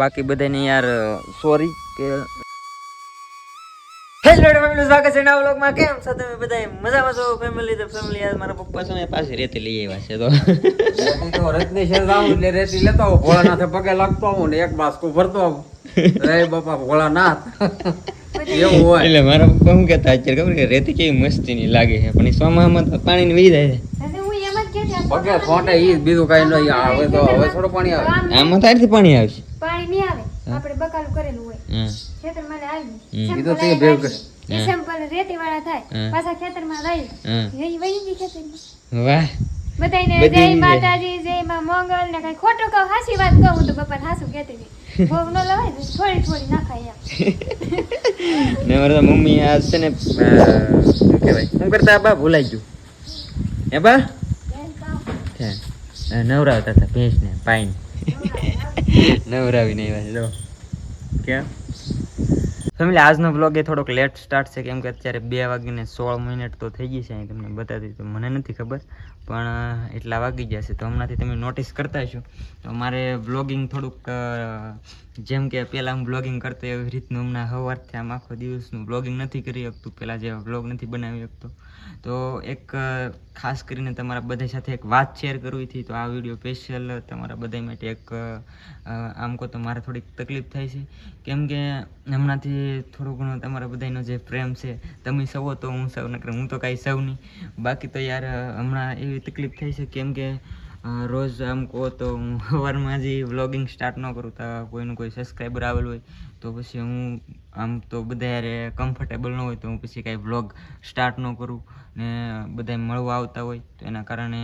બાકી બધાને યાર સોરી કે હેલો ફેમિલી સ્વાગત છે નવા વ્લોગમાં કેમ છો તમે બધા મજામાં છો? ફેમિલી તો ફેમિલી યાર મારા પપ્પા છે પાસે રેતી લઈ આવ્યા છે તો. રેતી તો રત્ની જાઉં એટલે રેતી લેતો આવું. ભોળાનાથે પગે લાગતો આવું ને એક બાસ્કું ભરતો આવું. રે બાપા ભોળાનાથ. એવું હોય. એટલે મારા પપ્પા શું કહેતા અત્યારે ખબર કે રેતી કેવી મસ્તીની લાગે છે પણ સોમામાં તો પાણીની વહી જાય છે. અને હું એમ જ કહેતી આ પગે ફોટે ઈ બીજું કઈ નહીં. આવે હવે તો હવે થોડું પાણી આવે. આમ તારથી પાણી આવશે. આપણે બકાલું કરેલું હોય. ખેતરમાં આવી. તો તે ભેગું એ સેમ્પલ રેતી વાળા થાય. પાછા ખેતરમાં રહી હા એ વહી ગઈ ખેતરમાં. વાહ. બધાને જય માતાજી જય માં મંગળ ને કઈ ખોટું કહું હાસી વાત કહું તો પપ્પા હાસું કહેતી હતી. ભોગ ન લવાય ને થોડી થોડી નાખાય એમ. ને મારા મમ્મી આ છે ને શું કહેવાય? શું કરતા બા ભૂલાઈ ગયું. હે બા? નવરાવતા હતા ભેંસને પાઈને. નવરાવીને આવ્યા છે જો. કેમ ફેમિલી, આજનો બ્લોગ એ થોડોક લેટ સ્ટાર્ટ છે, કેમ કે અત્યારે બે વાગીને સોળ મિનિટ તો થઈ ગઈ છે, અહીં તમને બતાવી તો મને નથી ખબર, પણ એટલા વાગી ગયા છે, તો હમણાંથી તમે નોટિસ કરતા હશો. તો મારે બ્લોગિંગ થોડુંક જેમ કે પહેલાં હું બ્લોગિંગ કરતો એવી રીતનું હમણાં સવારથી આમ આખો દિવસનું બ્લોગિંગ નથી કરી શકતું, પહેલાં જેવા બ્લોગ નથી બનાવી શકતો. તો એક ખાસ કરીને તમારા બધા સાથે એક વાત શેર કરવી હતી, તો આ વીડિયો સ્પેશિયલ તમારા બધા માટે એક આમ કહો તો મારે થોડીક તકલીફ થાય છે. કેમ કે હમણાંથી થોડું ઘણો તમારા બધાનો જે પ્રેમ છે, તમે સૌ તો હું સૌ નકર હું તો કાંઈ સૌ નહીં બાકી તો યાર, હમણાં એવી તકલીફ થઈ છે કેમ કે રોજ આમ કહો તો હું સવારમાં જે વ્લોગિંગ સ્ટાર્ટ ન કરું, તો કોઈનું કોઈ સબસ્ક્રાઈબર આવેલું હોય, તો પછી હું આમ તો બધા યારે કમ્ફર્ટેબલ ન હોય, તો હું પછી કાંઈ વ્લોગ સ્ટાર્ટ ન કરું ને બધા મળવા આવતા હોય, તો એના કારણે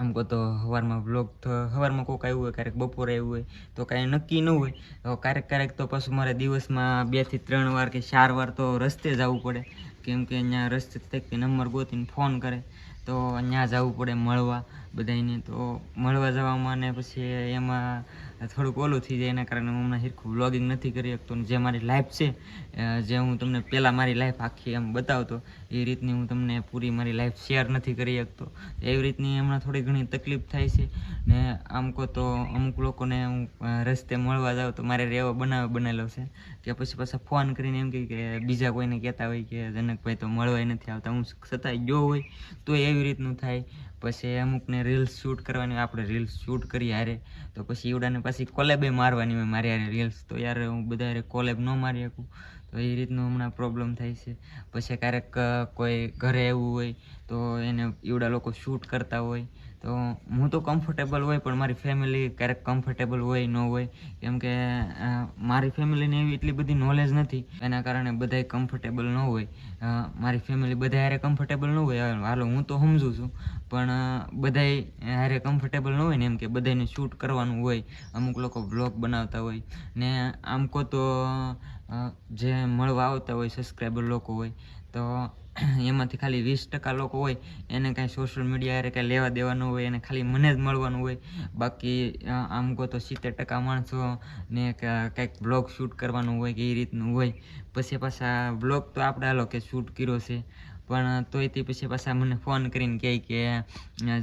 આમ કહો તો સવારમાં વ્લોગ સવારમાં કોઈક આવ્યું હોય, ક્યારેક બપોરે આવ્યું હોય, તો કાંઈ નક્કી ન હોય. તો ક્યારેક ક્યારેક તો પાછું મારે દિવસમાં બેથી ત્રણ વાર કે ચાર વાર તો રસ્તે જવું પડે. કેમ કે અહીંયા રસ્તે નંબર ગોતીને ફોન કરે. તો અહીંયા જવું પડે મળવા બધાને તો મળવા જવામાં ને પછી એમાં થોડુંક ઓલું થઈ જાય એના કારણે હું હમણાં હિરખું વ્લોગિંગ નથી કરી શકતો જે મારી લાઈફ છે જે હું તમને પહેલાં મારી લાઈફ આખી એમ બતાવતો, એ રીતની હું તમને પૂરી મારી લાઈફ શેર નથી કરી શકતો. એવી રીતની હમણાં થોડી ઘણી તકલીફ થાય છે ને આમ કહો તો અમુક લોકોને હું રસ્તે મળવા જાઉં તો મારે રેવો બનાવ બનેલો છે કે પછી પાછા ફોન કરીને એમ કહે કે બીજા કોઈને કહેતા હોય કે જનકભાઈ તો મળવાય નથી આવતા. હું છતાંય ગયો હોય તો એવી રીતનું થાય. પછી અમુકને રીલ્સ શૂટ કરવાની આપણે રીલ્સ શૂટ કરીએ હારે. તો પછી એવડાને પાછી કોલેબે મારવાની હોય મારી હારે રીલ્સ તો યાર હું બધા કોલેબ ન મારી શકું. તો એ રીતનું હમણાં પ્રોબ્લેમ થાય છે. પછી ક્યારેક કોઈ ઘરે એવું હોય, તો એને એવડા લોકો શૂટ કરતા હોય. તો હું તો કમ્ફર્ટેબલ હોય, પણ મારી ફેમિલી ક્યારેક કમ્ફર્ટેબલ હોય, ન હોય. કેમ કે મારી ફેમિલીને એવી એટલી બધી નોલેજ નથી. એના કારણે બધાય કમ્ફર્ટેબલ ન હોય. મારી ફેમિલી બધા હારે કમ્ફર્ટેબલ ન હોય. હાલો હું તો સમજું છું. પણ બધાય હારે કમ્ફર્ટેબલ ન હોય ને એમ કે બધાને શૂટ કરવાનું હોય. અમુક લોકો બ્લોગ બનાવતા હોય. ને આમ કહો તો જે મળવા આવતા હોય સબસ્ક્રાઈબર લોકો હોય, તો એમાંથી ખાલી વીસ ટકા લોકો હોય, એને કાંઈ સોશિયલ મીડિયા યારે કાંઈ લેવા દેવાનું હોય, એને ખાલી મને જ મળવાનું હોય. બાકી આમ કહો તો સિત્તેર ટકા માણસો ને કંઈક બ્લોગ શૂટ કરવાનું હોય કે એ રીતનું હોય. પછી પાછા બ્લોગ તો આપણે હાલો કે શૂટ કર્યો છે. પણ તોય તે પછી પાછા મને ફોન કરીને કહે કે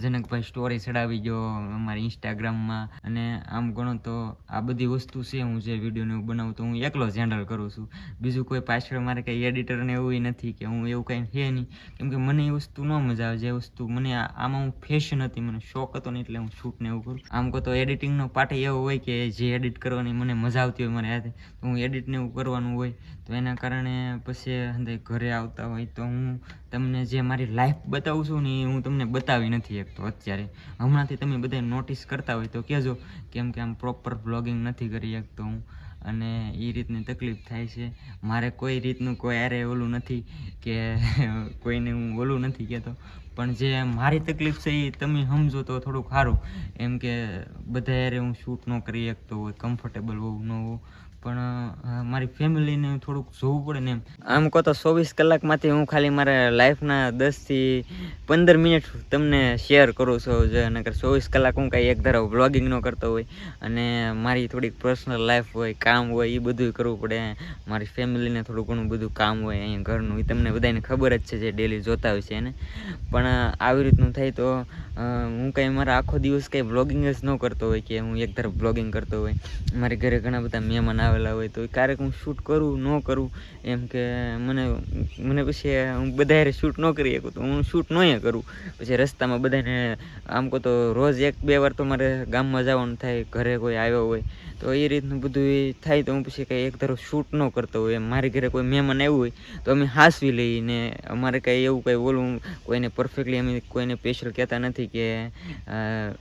જનકભાઈ સ્ટોરી ચડાવી ગયો અમારી ઇન્સ્ટાગ્રામમાં અને આમ ગણો તો આ બધી વસ્તુ છે હું જે વિડીયોને બનાવું તો હું એકલો જ હેન્ડલ કરું છું. બીજું કોઈ પાછળ મારે કંઈ એડિટરને એવું નથી કે હું એવું કંઈ છે નહીં. કેમ કે મને એ વસ્તુ ન મજા આવે. જે વસ્તુ મને આમાં હું ફેશન હતી, મને શોખ હતો ને એટલે હું શૂટને એવું કરું. આમ કહો તો એડિટિંગનો પાર્ટ એવો હોય કે જે એડિટ કરવાની મને મજા આવતી હોય મારે હાથે. તો હું એડિટને એવું કરવાનું હોય. તો એના કારણે પછી ઘરે આવતા હોય તો હું તમને જે મારી લાઈફ બતાવું છું ને એ હું તમને બતાવી નથી શકતો અત્યારે. હમણાંથી તમે બધા નોટિસ કરતા હોય તો કહેજો, કેમ કે આમ પ્રોપર બ્લોગિંગ નથી કરી શકતો હું. અને એ રીતની તકલીફ થાય છે. મારે કોઈ રીતનું કોઈ અરે ઓલું નથી કે કોઈને હું ઓલું નથી કહેતો. પણ જે મારી તકલીફ છે એ તમે સમજો તો થોડુંક સારું. એમ કે બધા યારે હું શૂટ ન કરી શકતો હોય કમ્ફર્ટેબલ હોઉં ન હોવું પણ મારી ફેમિલીને થોડુંક જોવું પડે ને એમ. આમ કહો તો ચોવીસ કલાકમાંથી હું ખાલી મારા લાઈફના દસથી પંદર મિનિટ તમને શેર કરું છું. જે નકર ચોવીસ કલાક હું કાંઈ એક ધારો વ્લોગિંગ ન કરતો હોય અને મારી થોડીક પર્સનલ લાઈફ હોય, કામ હોય એ બધું કરવું પડે. મારી ફેમિલીને થોડું ઘણું બધું કામ હોય અહીંયા ઘરનું એ તમને બધાને ખબર જ છે જે ડેલી જોતા હોય છે એને. પણ આવી રીતનું થાય તો હું કંઈ મારા આખો દિવસ કંઈ બ્લોગિંગ જ ન કરતો હોય કે હું એક તરફ બ્લોગિંગ કરતો હોય. મારી ઘરે ઘણા બધા મહેમાન આવેલા હોય તો ક્યારેક હું શૂટ કરું, ન કરું. એમ કે મને મને પછી હું બધાએ શૂટ ન કરી શકું તો હું શૂટ નહીં કરું. પછી રસ્તામાં બધાને આમ કહો તો રોજ એક બે વાર તો મારે ગામમાં જવાનું થાય, ઘરે કોઈ આવ્યો હોય તો એ રીતનું બધું એ થાય તો હું પછી કંઈ એક તરફ શૂટ ન કરતો હોય. એમ મારી ઘરે કોઈ મહેમાન આવ્યું હોય તો અમે હાંસવી લઈને અમારે કંઈ એવું કંઈ બોલવું, કોઈને પરફેક્ટલી અમે કોઈને સ્પેશિયલ કહેતા નથી. કે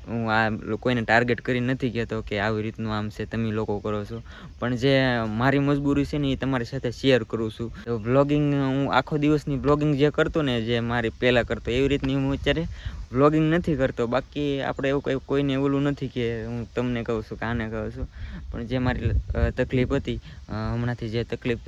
હું આ કોઈને ટાર્ગેટ કરી નથી કહેતો કે આવી રીતનું આમ છે, તમે લોકો કરો છો. પણ જે મારી મજબૂરી છે ને એ તમારી સાથે શેર કરું છું. તો વ્લોગિંગ હું આખો દિવસની વ્લોગિંગ જે કરતો ને, જે મારી પહેલાં કરતો, એવી રીતની હું અત્યારે વ્લોગિંગ નથી કરતો. બાકી આપણે એવું કંઈ, કોઈને એવું નથી કે હું તમને કહું છું કે આને કહું છું. પણ જે મારી તકલીફ હતી હમણાંથી જે તકલીફ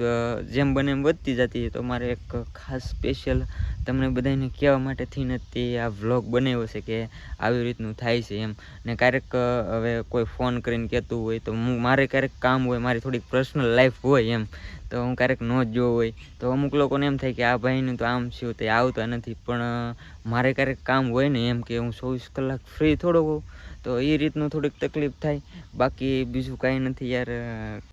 જેમ બને એમ વધતી જતી તો મારે એક ખાસ સ્પેશિયલ તમને બધાને કહેવા માટે થઈને નથી આ વ્લોગ બનાવ્યો છે કે આવી રીતનું થાય છે એમ. ને ક્યારેક હવે કોઈ ફોન કરીને કહેતું હોય તો હું, મારે ક્યારેક કામ હોય, મારી થોડીક પર્સનલ લાઈફ હોય એમ, તો હું ક્યારેક ન જોવો હોય. તો અમુક લોકોને એમ થાય કે આ ભાઈનું તો આમ શું તે આવતા નથી. પણ મારે ક્યારેક કામ હોય ને એમ કે હું ચોવીસ કલાક ફ્રી થોડો હોઉં, તો એ રીતનું થોડીક તકલીફ થાય. બાકી બીજું કાંઈ નથી યાર.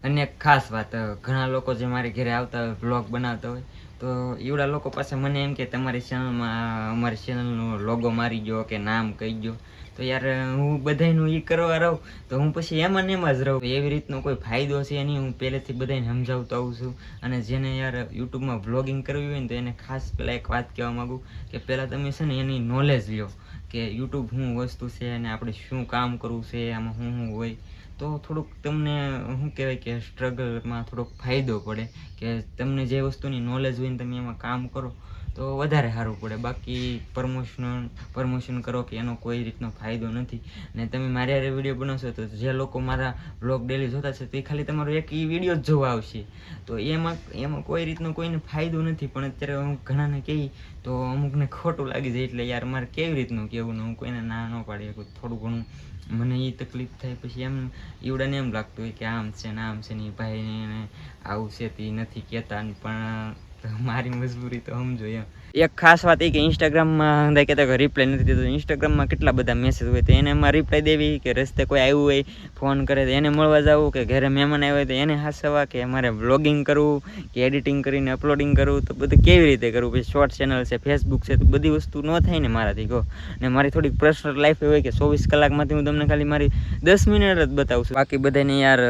અને ખાસ વાત ઘણા લોકો જે મારી ઘરે આવતા હોય બ્લોગ બનાવતા હોય તો એવડા લોકો પાસે મને એમ કે તમારી ચેનલમાં અમારી ચેનલનો લોગો મારી ગયો કે નામ કહી ગયો તો યાર, હું બધાયનું એ કરવા રહું, તો હું પછી એમાં ને એમાં જ રહું. એવી રીતનો કોઈ ફાયદો છે નહીં, હું પહેલેથી બધાને સમજાવતો આવું છું. અને જેને યાર યુટ્યુબમાં વ્લોગિંગ કરવી હોય ને, તો એને ખાસ પહેલાં એક વાત કહેવા માગું કે પહેલાં તમે છે ને એની નોલેજ લ્યો કે યુટ્યુબ શું વસ્તુ છે અને આપણે શું કામ કરવું છે, આમાં શું શું હોય. તો થોડુંક તમને, શું કહેવાય કે સ્ટ્રગલમાં થોડોક ફાયદો પડે કે તમને જે વસ્તુની નોલેજ હોય ને તમે એમાં કામ કરો, તો વધારે સારું પડે. બાકી પ્રમોશન પ્રમોશન કરો કે એનો કોઈ રીતનો ફાયદો નથી. ને તમે મારી હારે વીડિયો બનાવશો તો જે લોકો મારા બ્લોગ ડેલી જોતા છે તે ખાલી તમારો એક એ વીડિયો જ જોવા આવશે. તો એમાં એમાં કોઈ રીતનો કોઈને ફાયદો નથી, પણ અત્યારે હું ઘણાને કહી, તો અમુકને ખોટું લાગી જાય એટલે યાર મારે કેવી રીતનું કહેવું ને હું કોઈને ના ન પાડી થોડું ઘણું મને એ તકલીફ થાય પછી એમ ઈવડાને એમ લાગતું હોય કે આમ છે ને આમ છે ને એ ભાઈને આવું છે તે નથી કહેતા, પણ તો મારી મજબૂરી તો સમજો એમ. એક ખાસ વાત એ કે ઇન્સ્ટાગ્રામમાં અંદર કહેતા કે રિપ્લાય નથી દેતો. ઇન્સ્ટાગ્રામમાં કેટલા બધા મેસેજ હોય તો એને એમાં રિપ્લાય દેવી કે રસ્તે કોઈ આવ્યું હોય ફોન કરે તો એને મળવા જવું કે ઘરે મહેમાન આવ્યા હોય તો એને હાસવા કે મારે વ્લોગિંગ કરવું કે એડિટિંગ કરીને અપલોડિંગ કરવું. તો બધું કેવી રીતે કરવું? પછી શોર્ટ ચેનલ છે ફેસબુક છે, તો બધી વસ્તુ ન થાય ને મારાથી કહો. ને મારી થોડીક પર્સનલ લાઈફ એવી હોય કે ચોવીસ કલાકમાંથી હું તમને ખાલી મારી દસ મિનિટ જ બતાવું છું. બાકી બધાને યાર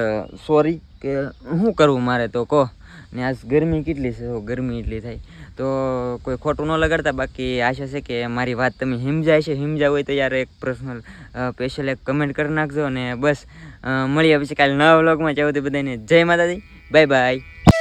સોરી કે શું કરવું મારે તો, કહો. ને આજ ગરમી કેટલી છે? જો ગરમી એટલી થાય. તો કોઈ ખોટું ન લગાડતા, બાકી આશા છે કે મારી વાત તમે હિમજાય છે. હિમજા હોય તો યાર એક પર્સનલ સ્પેશિયલ એક કમેન્ટ કરી નાખજો અને બસ મળીએ પછી કાલે નવા વ્લોગમાં જવું તે બધાને જય માતાજી. Bye bye